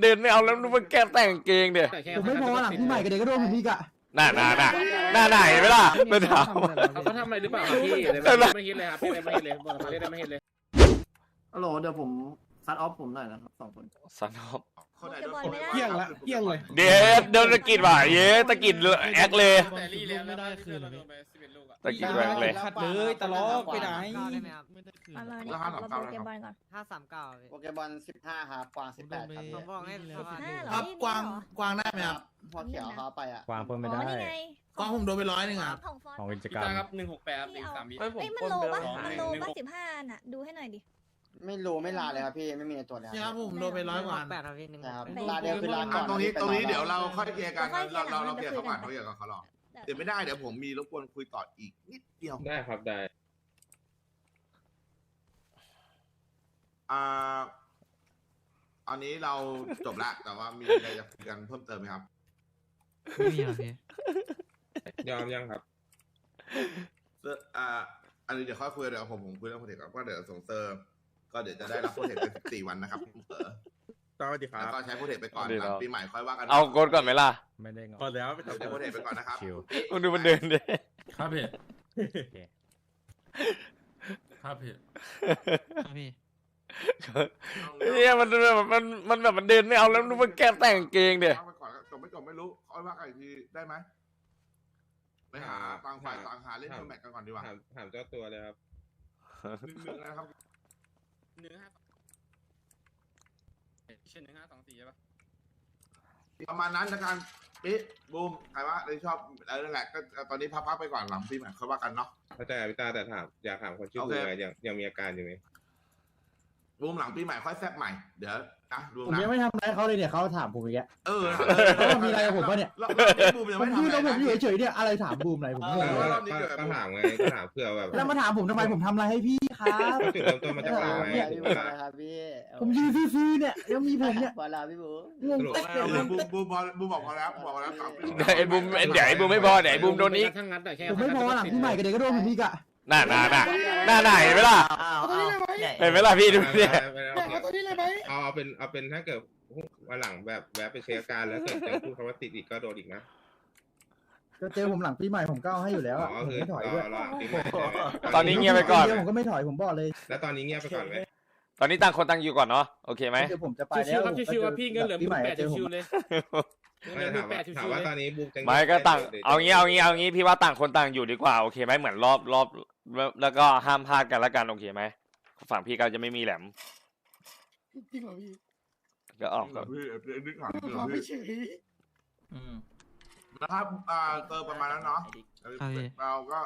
เดินไม่เอาแล้วมันแก้แต่งเกงเดี๋ยผมไม่พอหลังพี่ใหม่กับเด็กก็โดนผมอีกอะน่าน่าน่าน่าไหนเวล่ะไปถามเขาทำอะไรหรือเปล่าครับพี่เลยไม่คิดเลยครับพี่เลยไม่คิดเลยบอกมาเลยไม่คิดเลยฮัลโหลเดี๋ยวผม ซัดออฟผมหน่อยนะครับสองคนสันอบคนไหนโดนเกี่ยงละเกี่ยงเลย เดฟเดินตะกิดว่ะเย้ตะกิดเลยแอคเลยแต่รีแล้วไม่ได้คืนเลยตะกิดแรงเลยขัดเลยตะลอกไปไหนเอามานี่เอาระบบเกมบอลก่อนห้าสามเก้าโปเกมอนสิบห้าครับกวางสิบแปดครับผมบอกให้เขาว่าห้าเหรอครับนี่กวางเหรอกวางได้ไหมครับพอเขียวเขาไปอะวางเพิ่มไม่อ๋อได้นี่ไงกวางผมโดนไปร้อยหนึ่งครับของฟอนของกิจพี่กรรมตาครับหนึ่งหกแปดหนึ่งสามวิเอ้ยมันโลปะมันโลปะสิบห้าน่ะดูให้หน่อยดิ ไม่รู้ไม่ลาเลยครับพี่ไม่มีในตัวเลยนี่ครับผมโดนไปร้อยกว่าแปดครับพี่หนึ่งนะครับลาเดียวคือลาก่อะอนตรงนี้ไม่ตรงนี้ป็เดี๋ยวเราค่อยเคลียร์กันค่อยเคลียเราร์เราเราเคลียร์เขาก่อนเดี๋เขายวเคลียร์กับเขาหรอกเดี๋ยวไม่ได้เดี๋ยวผมมีรบกวนคุยต่ออีกนิดเดียวได้ครับได้อ่าอันนี้เราจบละแต่ว่ามีอะไรจะคุยกันเพิ่มเติมไหมครับไม่มีครับพี่ยอมยังครับเซอร์อ่าอันนี้เดี๋ยวค่อยคุยเดี๋ยวผมผมคุยเรื่องโปรเทคก่อนก็เดี๋ยวส่งเซอร์ ก็เดี๋ยวจะได้รับโปรเทคเป็นสิบสี่วันนะครับเออสวัสดีครัแล้วบก็ใช้โปรเทคไปก่อนดีหแล้ลัวงปีใหม่ค่อยว่ากันเอาโกดก่อนไหมล่ะไม่ได้งอพอแล้วไปเดี๋ยวใช้โปรเทคไปก่อนนะครับชิว มึงดูมันเดินดิครับพี่ครับพี่ครับพี่เนี่ยมันแบบมันมันแบบมันเดินไม่เอาแล้วมันแก้แต่งเกงเดี๋ยไปก่อนจบไม่จบไม่รู้ค่อยว่ากันอีกทีได้ไหมไปหาต่างฝ่ายต่างหาเล่นตัวแมตช์กันก่อนดีกว่าถามถามเจ้าตัวเลยครับ หนึ่งหนึ่งนะครับ หนึ่งห้าเช่นหนึ่งห้าสองสี่ใช่ปะประมาณนั้นละกันปิ๊บูมใครว่าเลยชอบอะไรนั่นแหละก็ตอนนี้พักๆไปก่อนหลังปีใหม่ค่อยว่ากันเนาะเข้าใจพี่ตาแต่ถามอยากถามคนชื่อโอบูเคไงยังยังมีอาการอยู่ไหม บูมหลังปีใหม่ค่อยแซบใหม่ เดี๋ยวนะดูผมนะยังไม่ทำอะไรเขาเลยเนี่ยเขาถามผมอีกแล้ว เออแล้วมีอะไรกับผมปะเนี่ย รอบนี้บูมยังผมไม่ยืทำนอะไรแล้วผมอยู่นะเฉยๆเนี่ยอะไรถามบูมอะไรผมงงเอเลอยรอบนี้ก็เกิดก็ถามไงก็ถามเพื่อแบบแล้วมาถามผมทำไมผมทำอะไรให้พี่ครับ จุดเริ่มต้นมาจากเราไงพี่บูนะครับพี่ผมยืนซื่อๆเนี่ยยังมีผมเนี่ยพอลาพี่บูงงสรุปเต๊ะเลยบูมบูมบูมพอบูมบอกพอแล้วบอกพอแล้วสามปีเดี๋ยวไอ้บูมเดี๋ยวไอ้บูมไม่พอเดี๋ยวไอ้บูมโดนอีกทั้งงัดแต่แค่ผมไม่พอหลังพี่ใหม่กับเด็กก็โดนผมอีกอะ น่าน่าน่าน่าไหนเวล่ะอ้าวอ้าวเห็นไหมล่ะพี่ดูเนี่ยเอาตัวนี้เลยไหมเอาเอาเป็นเอาเป็นถ้าเกิดวันหลังแบบแวะไปเช็คอาการแล้วเกิดจะพูดคำว่าติดอีกก็โดนอีกนะจะเจอผมหลังปีใหม่ผมก็เอาให้อยู่แล้วอ๋อะอผมคือไม่ถอยรอด้วยรอปีใหม่ใช่ไหมตอนนี้เงียบไปก่อน เดี๋ยวผมก็ไม่ถอยผมบอกเลยแล้วตอนนี้เงียบไปก่อนไหมตอนนี้ต่างคนต่างอยู่ก่อนเนาะโอเคไหม เดี๋ยวผมจะไปชิแล้ววๆครับชิวๆครับพี่เงินเหลือหปีมื่ใหม่นแปดเจอผมชิวๆเลยเงินเหลือหถามื่มนแปว่าดชิวถามๆว่าเลยตอนนี้บูมจะไม่ก็ต่าง หรืจะเอางี้เอางี้เอางี้พี่ว่าต่างคนต่างอยู่ดีกว่าโอเคไหมเหมือนรอบรอบ แล้วก็ห้ามพลาดกันละกันโอเคไหมฝั่งพี่ก็จะไม่มีแหลมจริงเหรอพี่ก็ออกก็พี่นึกถามขอไม่เฉยนะครับอ่าเติมประมาณนั้นเนาะครับพี่เราก็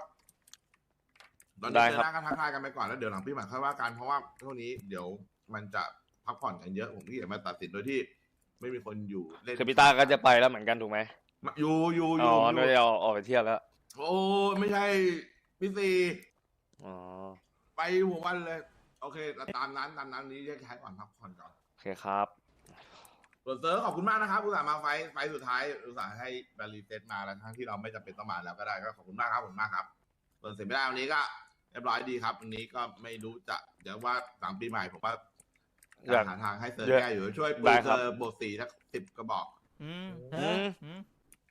ตอนนี้เจอหน้ากันทักทายกันไปก่อนแล้วเดี๋ยวหลังปีใหม่ค่อยว่ากันเพราะว่าช่วงนี้เดี๋ยวมันจะพักผ่อนกันเยอะผมพี่อย่ามาตัดสินโดยที่ ไม่มีคนอยู่เล่นคือพี่ต้าก็จะไปแล้วเหมือนกันถูกไหมอยู่อยู่ออ๋ยู่ออน่ายู่จะเอาออกไปเที่ยวแล้วโอ้ไม่ใช่พี่ซี อ๋อไปหัววันเลย โอเคตามนั้นตามนั้นนี้แยกย้ายก่อนพักผ่อนก่อนโอเคครับ ส่วนเซิร์ฟขอบคุณมากนะครับอุตส่าห์มาไฟท์ไฟท์สุดท้ายอุตส่าห์ให้บารีเซตมาแล้วทั้งที่เราไม่จำเป็นต้องมาแล้วก็ได้ก็ขอบคุณมากครับขอบคุณมากครับส่วนเสร็จไม่ได้วันนี้ก็เรียบร้อยดีครับวันนี้ก็ไม่รู้จะเดี๋ยวว่าสามปีใหม่ผมว่าอยากหาทางให้เซิร์ฟเยอะแก้อยู่ช่วยปูได้คเซรับ อร์บวกสี่สักสิบกระบอก อืมอืม อืม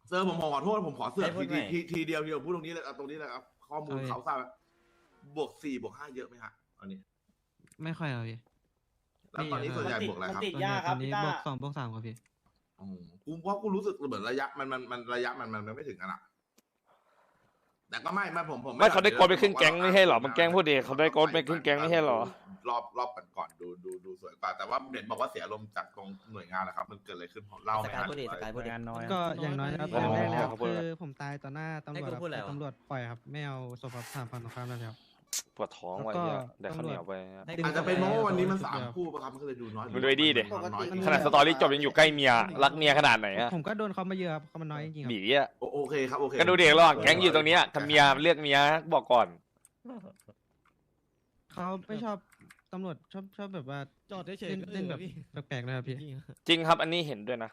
เซิร์ฟผมขอโทษผมขอเสือกให้พูทีดทีใหม่ ทีทีเดียวทีเดียวพูดตรงนี้เลยเอาตรงนี้เลยครับข้อมูลเอาดิเขาทราบ บวกสี่บวกห้าเยอะไหมฮะตอนนี้ ไม่ค่อยครับพี่ แล้วตอนนี้ส่วนใหญ่บวกอะไรครับตอนนี้ตอนนี้บวกสองบวกสามครับพี่ อืมกูเพราะกูรู้สึกเหมือนระยะมันมันมันระยะมันมันมันไม่ถึงกันอะแต่ก็ไม่ไม่ผมผมไม่เขาได้โกดไปขึ้นแก๊งไม่ใช่เหรอมันแก๊งพูดดีเขาได้โกดไปขึ้นแก๊งไม่ใช่เหรอ รอบรอบก่อนก่อนดูดูดูสวยกว่า แต่ว่าเด่นบอกว่าเสียลมณ์จากตรงหน่วยงานนะครับ มันเกิดอะไรขึ้นผมเล่าไหมฮะงานน้อยก็อย่างน้อยนะครับอ๋ออย่างแรกนะครับเขาพูดคือะไรอผมตายต่อหน้าตำรวจครับแต่ตำรวจปล่อยครับ ไม่เอาศพครับถามฝั่งตรงข้ามแล้วครับ ปวดท้องว่ะแล้วก็เหี้ยได้ข้าวเหนียวไปฮะอาจจะเป็นเพราะว่าวันนี้มันจุดสามเดียวคู่ปะครับมันก็เลยดูน้อยมึงดูไอ้ดีดิน้อยขนาดสตอรี่จบยังอยู่ใกล้เมียรักเมียขนาดไหนอะผมก็โดนเขามาเยอะครับเขามาน้อยจริงๆคหรับมีอะโอโอเคครับโอเคก็ดูเด็กระหว่างแก๊งอยู่ตรงเนี้ยทำเมียเลือกเมียบอกก่อน เขาไม่ชอบตำรวจชอบชอบแบบว่า จอดเฉยเล่นเล่นแบบ แปลกๆนะครับพี่จริงครับอันนี้เห็นด้วยนะ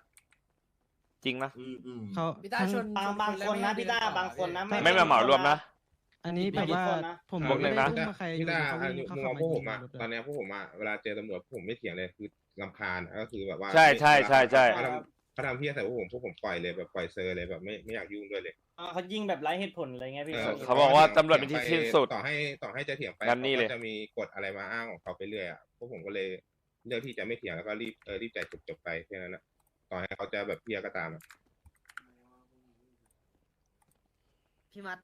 จริงนะ อืมอืม เขาพี่ตาทั้งชนบางบางคนนะพี่ตาบางคนนะ ไม่มาเหมารวมนะ อันนี้แบบว่าผมบวกหนึ่งนะไม่ได้อุ้มมาใครพี่ตาเขาอันวิ่นี้งเข้ามุมมเข้าองมาพวกผมยิงอะรถตอนเนี้ยพวกผมอะเวลาเจอตำรวจผมไม่เถียงเลยคือลำคาญก็คือแบบว่าใช่ใช่ใช่ใช่เขาทำเขาทำเพี้ยใส่พวกผมพวกผมปล่อยเลยแบบปล่อยเซอร์เลยแบบไม่ไม่อยากยุ่งด้วยเลยอ่าเขายิงแบบไร้เหตุผลอะไรเงี้ยพี่ออเขาบอกว่าตำรวจเป็นที่สิ้นสุดต่อให้ต่อให้จะเถียงไปงั้นนี่เลยขาก็จะมีกฎอะไรมาอ้างของเขาไปเรื่อยอะพวกผมก็เลยเลือกที่จะไม่เถียงแล้วก็รีบเออรีบจ่ายจบจบๆไปแค่นั้นนะต่อให้เขาจะแบบเพี้ยก็ตามอะพี่มัด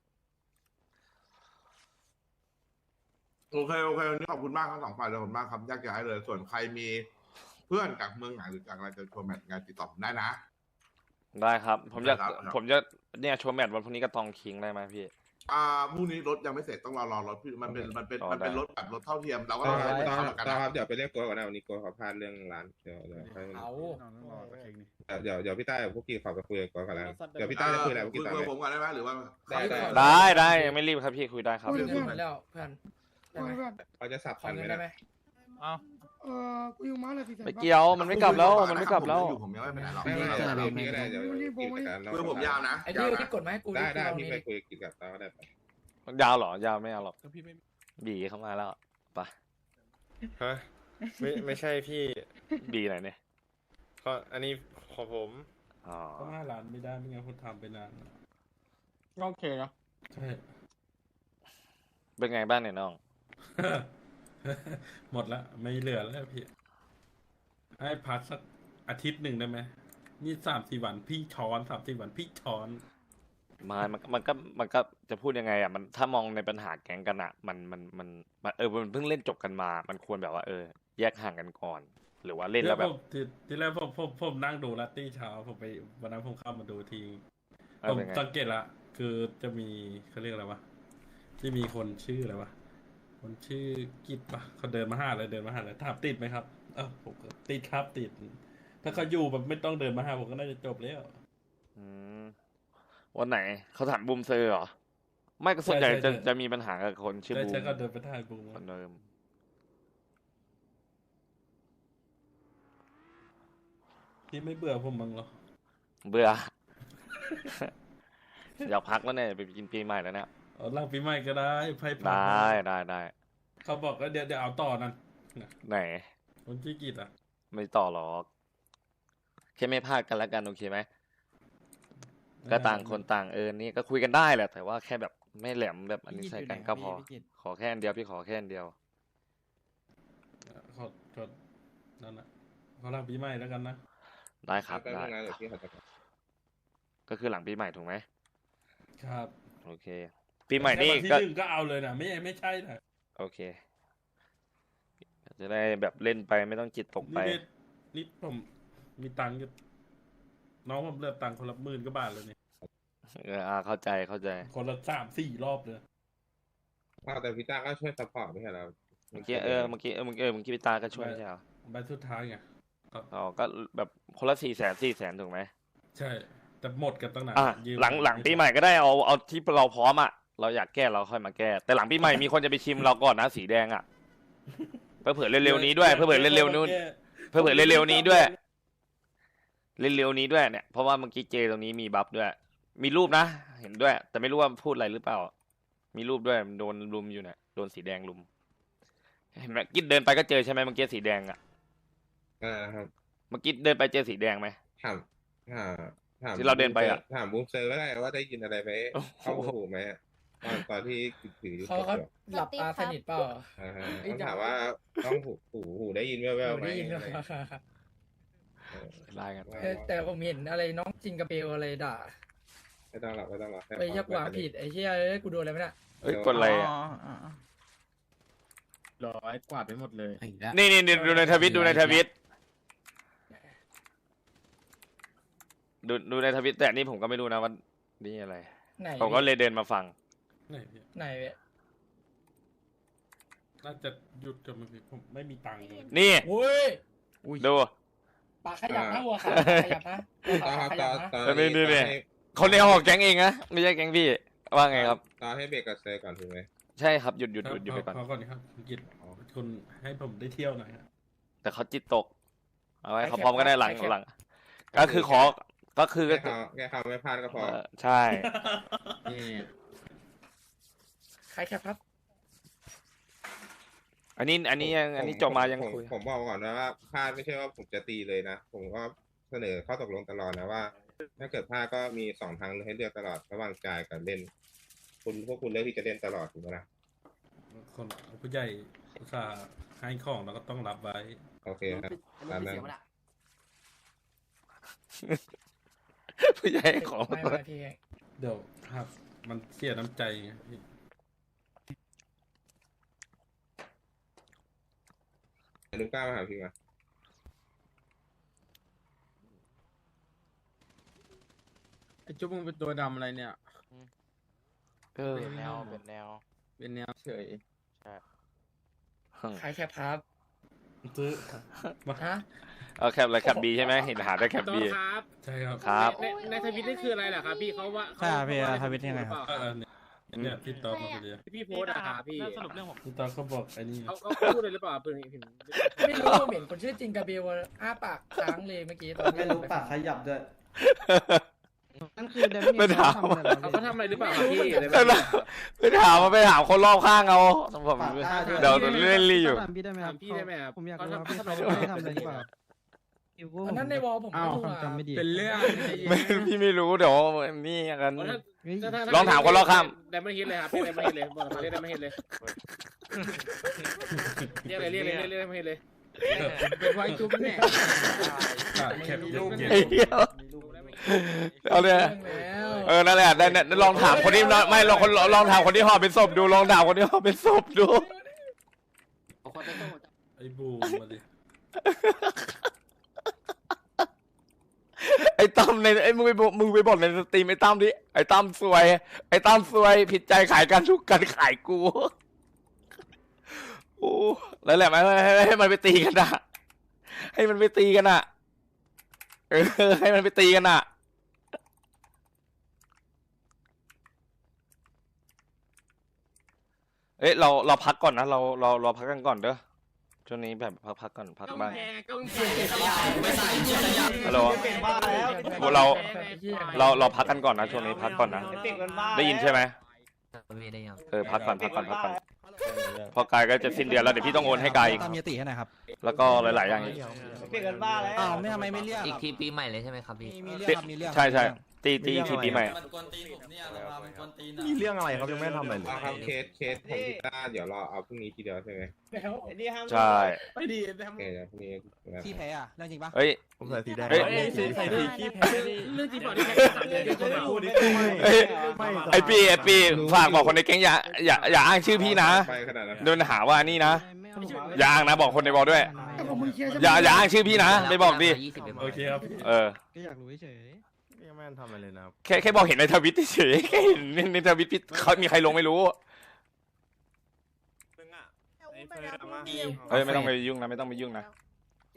โอเคโอเควันนี้ขอบคุณมากทั้งสองฝ่ายเลยขอบคุณมากครับแยกย้ายเลย ส่วนใครมีเพื่อนจากเมืองไหนหรือจากอะไรจะชวนแมทงานติดต่อผมได้นะ ได้ครับ ผมจะได้ครับ ผมจะเนี่ยโชว์แมตช์วันพรุ่งนี้ก็ตองคิงได้ไหมพี่ อ่าพรุ่งนี้รถยังไม่เสร็จต้องรอรอรถพี่มันเป็นมันเป็นต่อมันเป็นได้รถแบบรถเท่าเทียมเราก็ต่ต้อองคใช้รับเป็นต่อเท่ากันต่อนะครับเดี๋ยวไปเรียกตัวก่อนนะวันนี้ตัวเขาพลาดเรื่องร้านเดี๋ยวเดี๋ยวให้เอา เดี๋ยวเดี๋ยวพี่ต้ากับพวกกี้เขาไปคุยกันก่อนกันแล้วเดี๋ยวพี่ต้าจะคุยอะไรพวกคุกี้ยต่อคุเลยยผมก่อนได้ไหมหรือว่า ได้ได้ ได้ได้ยังไม่รีบครับพี่คุยได้ครับคุยคุยแล้วเพื่อน ได้ไหมเขาจะสับทันไหมนะเออกูอยู่มาเลยพี่ไม่เกี่ยวมันไม่กลับแล้วมันไม่กลับแล้วอยู่ผมยังไม่ไปไหนหรอกไม่ไม่เดี๋ยวพี่ก็ได้เดี๋ยวกิจการนอกคือผมยาวนะไอ้ยาที่วที่นะกดมาให้กูได้ได้พี่ไปคุยกิจกับตาก็ได้ไปยาวเหรอยาวไม่เอาหรอกบีเข้ามาแล้วไปฮะไม่ไม่ใช่พี่บีไหนเนี่ยก็อันนี้ของผมอ๋อก็ห้าล้านไม่ได้ไม่งั้นคุณทำไปนานแล้วโอเคเนาะใช่เป็นไงบ้างเนี่ยน้อง หมดละไม่เหลือแล้วพี่ ให้พักสักอาทิตย์หนึ่งได้ไหมนี่สามสี่วันพี่ช้อนสามสี่วันพี่ช้อนไมามันมันก็มันก็จะพูดยังไงอะมันถ้ามองในปัญหาแก๊งกันอะมันมันมันมันเออมันเพิ่งเล่นจบกันมา มันควรแบบว่าเออ แยกห่างกันก่อน หรือว่าเล่นแล้วแบบผมทีทีแรกผมผมผมนั่งดูลัตตี้เช้าผมไปวันนั้นผมเข้ามาดูทีเออผมเป็นไงสังเกตละคือจะมีเขาเรียกอะไรวะที่มีคนชื่ออะไรวะ คนชื่อกิจปะเขาเดินมาหาเลยเดินมาหาเลยถามติดไหมครับเออผมก็ติดครับติด ถ้าเขาอยู่แบบไม่ต้องเดินมาหาผมก็น่าจะจบแล้วอืมวันไหนเขาถามบูมเซอร์เหรอ ไม่ก็ส่วนใหญ่ใช่ใช่จะใช่จะมีปัญหากับคนชื่อใช่บูมใช่ก็เดินไปถ่ายบุ้งคนเดิมที่ไม่เบื่อผมมั้งเหรอ เบื่อ อยากพักแล้วเนี่ยไปกินปีใหม่แล้วเนี่ยเอาหลังปีใหม่ก็ได้ไพ่พักได้ได้ได้ เขาบอกว่าเดี๋ยวเดี๋ยวเอาต่อนั่นนะไหนคนชื่อกิจอะ ไม่ต่อหรอกแค่ไม่พลาดกันแล้วกันโอเคไหมก็ต่างคนต่างเออนี่ก็คุยกันได้แหละ แต่ว่าแค่แบบไม่แหลมแบบอันนี้ใส่กันก็พอ ขอแค่อันเดียวพี่ขอแค่อันเดียวขอขอนั่นนะขอหลังปีใหม่แล้วกันนะได้ครับแป๊บได้นึงนะเดี๋ยวพี่เขาจะก็คือหลังปีใหม่ถูกไหมครับ โอเค ปีใหม่นี่แต่วันที่ก็หนึ่งก็เอาเลยนะไม่ไม่ใช่นะ โอเค จะได้แบบเล่นไปไม่ต้องจิตตกไป นี่เด็ดนี่ผมมีตังค์อยู่น้องผมเหลือตังค์คนละหมื่นก็บาทเลยเนี่ยเอออ่าเข้าใจเข้าใจ คนละสามสี่รอบเลยอ้าวแต่พี่ต้าก็ช่วยซัพพอร์ตไม่ใช่เหรอเมื่อกี้เออเมื่อกี้เออเมื่อกี้เออเมื่อกี้พี่ตาก็ช่วยไม่ใช่เหรอใบสุดท้ายไงครับอ๋อก็แบบคนละสี่แสนสี่แสนถูกไหมใช่ แต่หมดกันตั้งนานอะยืมหลังหลังปีใหม่ก็ได้เอาเอาที่เราพร้อมอะ เราอยากแก้เราค่อยมาแก้ แต่หลังปีใหม่มีคนจะไปชิมเราก่อนนะสีแดงอะเพื่อเผื่อเร็วๆนี้ด้วยเพื่อเผื่อเร็วๆนู้นเพื่อเผื่อเร็วๆนี้ด้วยเร็วๆนี้ด้วยเนี่ยเพราะว่าเมื่อกี้เจตรงนี้มีบัฟด้วย มีรูปนะเห็นด้วย แต่ไม่รู้ว่าพูดอะไรหรือเปล่า มีรูปด้วยมันโดนลุมอยู่เนี่ยโดนสีแดงลุมเห็นไหมกิ๊ดเดินไปก็เจอใช่ไหมเมื่อกี้สีแดงอะอ่าครับเมื่อกี้เดินไปเจอสีแดงไหมถามถามถามที่เราเดินไปอะถามบูมเซอร์ก็ได้ว่าได้ยินอะไรไหมโอ้โหเข้าหูไหมอะ ตอนตอนที่ถืออยู่เขากับเขาตัวหลับตาสนิทเปล่าอ่าฮะไอ้ต้องดาถามว่าต้องหูหูหูได้ยินแว่วๆไหมได้ยินอะไรเออไล่กันว่าเออแต่ผมเห็นอะไรน้องจิงกับเบลอะไรด่าไม่ต้องหรอกไม่ต้องหรอกแค่ไปยักวางผิดไอ้เหี้ยเอ้ยกูโดนอะไรไม่ได้เอ้ยกดอะไรอะร้อยกวาดไปหมดเลยนี่นี่ดูในทวิตดูในทวิตดูดูในทวิตแต่นี่ผมก็ไม่รู้นะว่านี่อะไรไหนผมก็เลยเดินมาฟัง ไหนพี่ไหนเว้ยน่าจะหยุดจนมันผมไม่มีตังค์เลยนี่โอ้ยดู ปากขยับนะหัวขาขยับนะหัวตอขานครับขตยัอบนนะตอนเออนี่นี่นี่ตอให้คนในหอแก๊งเองนะไม่ใช่แก๊งพี่ว่าไงครับตอนให้เบรกกับเซอร์ก่อนถูกไหมใช่ครับหยุดหยุดคหรัยุดหยุดไปก่อน ขอก่อนครับคุณกิจคุณให้ผมได้เที่ยวหน่อยครับแต่เขาจิตตก เอาไว้เขาพร้อมก็ได้หลังหลัง ก็คือขอก็คือแค่เขาแค่เขาไม่พลาดก็พอเออใช่ ใครแคปครับ อันนี้อันนี้ยังอันนี้จบมายังผมคุย ผมบอกก่อนนะว่าพลาดไม่ใช่ว่าผมจะตีเลยนะ ผมก็เสนอข้อตกลงตลอดนะว่า ถ้าเกิดพลาดก็มีสองทางให้เลือกตลอดระหว่างจ่ายกับเล่น คุณพวกคุณเลือกที่จะเล่นตลอดถูกไหมล่ะคนผู้ใหญ่อุตส่าห์ให้ของเราก็ต้องรับไว้ โอเคครับ ตามนั้น ผู้ใหญ่ของ ไม่ไม่พี่เดี๋ยวครับ มันเสียน้ำใจไงพี่ ลุงก้าวมาหาพี่มาไอ้จุ๊บมึงเป็นตัวดำอะไรเนี่ย เออแนวเป็นแนว เป็นแนวเฉยขายแคปครับซื้อมาฮะเอาแคปอะไรแคปบีใช่ไหมเห็นหาได้แคปบี ครับ ใช่ครับ ครับ ในในทวิตนี่คืออะไรล่ะครับพี่เขาว่าใช่ครับพี่ทวิตยังไงครับ เออเนี่ย เนี่ยพี่ตอบมาพอดีพี่โพสต์อะครับพี่สรุปเรื่องผมพี่ตอบเขาบอกไอ้นี่เขาเขาพูดเลยหรือเปล่าเพื่อนพี่ไม่รู้ผมเห็นคนชื่อจิงกาเบลอ้าปากค้างเลยเมื่อกี้ตอนไม่รู้ปากขยับด้วยนั่นคือเดมิไม่ถามเขาเขาทำอะไรหรือเปล่าครับพี่อะไรไปแบบนี้ไปถามมาไปถามคนรอบข้างเอาผมปากกล้าด้วยเดี๋ยวเล่นรีอยู่ถามพี่ได้ไหมคถารับมพี่ได้ไหมครับผมอยากเขารู้ว่าทำพี่เขาเขาทำอะไรได้ทำอะไรหรือเปล่า คิววันนั้นในวอลผมไม่รู้ความอะจำไม่ดีเป็นเรื่องไม่พี่ไม่รู้เดี๋ยวนี่กัน เฮ้ย ลองถามคนรอบข้าง ได้ไม่ฮิตเลยครับได้ไม่ฮิตเลยบอกมาเรียกได้ไม่ฮิตเลยเรียกเลยเรียกเลยเรียกเลยได้ไม่ฮิตเลยเป็นไวจุ๊บแน่อะแคปเย็นไอ้เหี้ยเอาเลยเรื่องแล้วเออนั่นแหละได้ได้ลองถามคนที่ไม่ลองคนลองถามคนที่ห่อเป็นศพดูลองถามคนที่ห่อเป็นศพดู ไอ้บูมมาดิไอ้ ตั้มในไอ้มึงไปบอกมึงไปบอกในสตรีมไอ้ตั้มดิไอ้ตั้มซวย ไอ้ตั้มซวย ผิดใจขายกันทุกกันขายกูโอ้แล้วแหละไหมให้ให้ให้มันไปตีกันอะให้มันไปตีกันอะเออ ให้มันไปตีกันอะเอ้ยเราเราพักก่อนนะเราเราเราพักกันก่อนเด้อ ช่วงนี้แบบพักพักก่อนพักบ้างฮัลโหลพวกเรา เราเราพักกันก่อนนะช่วงนี้พักก่อนนะได้ยินใช่ไหมเออพักก่อนพักก่อนพักก่อนเพอกายก็จะสิ้นเดือนแล้วเดี๋ยวพี่ต้องโอนให้กายอีกตามเยติให้หน่อยครับแล้วก็หลายๆอย่างอีก เปลี่ยนกันบ้าแล้วอ้าวไม่ทำไมไม่เรียกอีกทีปีใหม่เลยใช่ไหมครับพี่ มีเรื่องครับมีเรื่องใช่ใช่ ตีตีทีปีใหม่ มันกวนตีนผมเนี่ยเรามันกวนตีนมีเรื่องอะไรครับยังไม่ทำอะไรเลยเอาครับเคสเคสของพี่ต้าเดี๋ยวรอเอาพรุ่งนี้ทีเดียวใช่ไหมแล้วใช่ ไม่ดีโอเคเดี๋ยวพรุ่งนี้นะครับที่แพ้อะเรื่องจริงปะเอ้ย ผมใส่สีแดงเฮ้ย ใส่สีขี้แพ้เรื่องจริงป่ะที่แค่สามเดือนเดียวคนพูดดิเอ้ยไอปีไอปีฝากบอกคนในแก๊งอย่าอย่าอย่าอ้างชื่อพี่นะไปขนาดนั้นโดนหาว่านี่นะอย่าอ้างนะบอกคนในบอลด้วยมึงเคลียร์อย่าอย่าอ้างชื่อพี่นะไปบอกดิยี่สิบเอ็มโอเคครับ เออก็อยากรู้เฉย ยังไม่ทำอะไรเลยนะครับแค่แค่บอกเห็นในทวิตเฉยๆแค่เห็นในในทวิตพี่เขามีใครลงไม่รู้เอ้ยไม่ต้องไปยุ่งนะไม่ต้องไปยุ่งนะ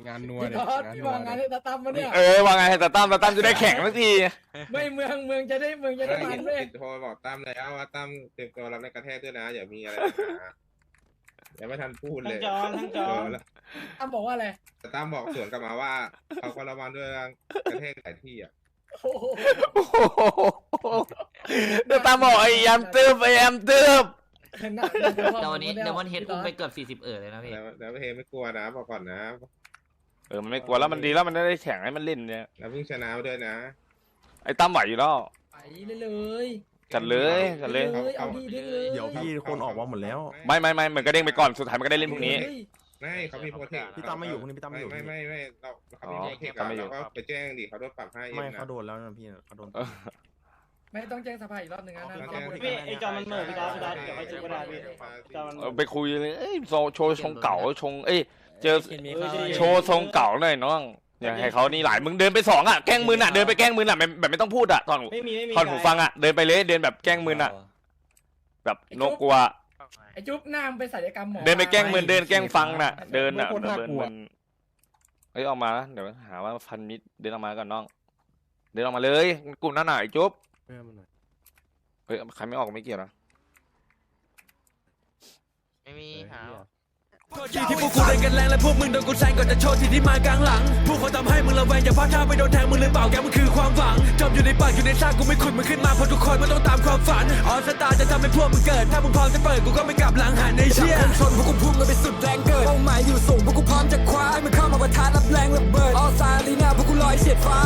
งานนัวพี่เนี่ยทอดพี่วางงานให้ตาตั้มมาเนี่ย เออว่าไงแต่ตั้มแต่ตั้มจะได้แข่งสักทีไม่เมืองเมืองจะได้เมืองจะได้มันด้วยโทรบอกตั้มแล้วว่าตั้มเตรียมตัวรับในกระแทกด้วยนะอย่ามีอะไรปัญหาอย่าไม่ทันพูดเลยทั้งจองทั้งจองเแล้วตั้มบอกว่าอะไร แต่ตั้มบอกสวนกลับมาว่าเขาก็ระวังด้วยกระแทกหลายที่อะ โอ้โหโอ้โหเดี๋ยวตามบอกไอ้ยามตืบไอ้ยามตืบแต่วันนี้เดมอนเฮดอุ้มไปเกือบสี่สิบ40เออเลยนะพี่ แล้วแล้วเฮไม่กลัวนะบอกก่อนนะ เออมันไม่กลัวแล้วมันดีแล้วมันได้แข่งให้มันเล่นเนี่ยแล้วเพิ่งชนะมาด้วยนะ ไอ้ตั้มไหวอยู่แล้วไปเลยเลยจัดเลยจัดเลย เอาดีได้เลยเดี๋ยวพี่คนออกมาหมดแล้ว ไม่ไม่ไม่เหมือนก็เด้งไปก่อนสุดท้ายมันก็ได้เล่นพรุ่งนี้ ไม่เขามีโปรเทคพี่ตั้มไม่อยู่พรุ่งนี้พี่ตั้มไม่อยู่ ไม่ไม่ไม่เราเขามีอ๋อโปรเทคตั้มไม่อยู่เราก็ไปแจ้งดิเขาโดนปรับให้เอ็ไม่มนะเขาโดนแล้วนะพี่เขาโดนเออไม่ต้องแจ้งสภาอีกรอบหนึ่งนะพี่ไอ้จอมันเหม่อพี่ดาวพี่ดาวเดี๋ยวไปเจอก็ได้พี่เอาไปคุยเลยเอ้ยโชว์โชว์ทรงเก่าชง เอ้ยเจอโชว์ทรงเก่าหน่อยน้องอย่าให้เขานี่หลายมึงเดินไปสองอะแกล้งมือน่ะเดินไปแกล้งมือน่ะแบบแบบไม่ต้องพูดอะตอนไม่มีไม่มีตอนหูฟังอะเดินไปเลยเดินแบบแกล้งมือน่ะ แบบนกกลัวไอ้จุ๊บหน้ามึงไปศัลยกรรมหมอเดินไปแกล้งมือเดินแกล้งฟังน่ะ เดินน่ะเดินมันเอ้ยออกมานะเดี๋ยวหาว่าฟันมิดเดินออกมาก่อนน้อง เดินออกมาเลยกลุ่มนั้นน่ะไอ้จุ๊บเฮ้ยใครไม่ออกก็ไม่เกี่ยวนะไม่มีหา ที่ที่พวกกูเล่นกันแรงและพวกมึงโดนกูแซงก่อนจะโชว์ที่ที่มากลางหลัง พวกเขาทำให้มึงระแวงอย่าพลาดท่าไปโดนแทงมึงหรือเปล่าแกมึงคือความหวังจมอยู่ในปากอยู่ในซากกูไม่ขุดมึงขึ้นมาเพราะทุกคนมันต้องตามความฝันออสตาจะทำให้พวกมึงเกิด ถ้ามึงพร้อมจะเปิดกูก็ไม่กลับหลังหันในเชี่ยชนพวกกูพุ่งกันไปสุดแรงเกิดเป้าหมายอยู่สูงพวกกูพร้อมจะคว้าให้มันเข้ามาประทะรับแรงระเบิดออสตาลีนาพวกกูลอยเฉียดฟ้า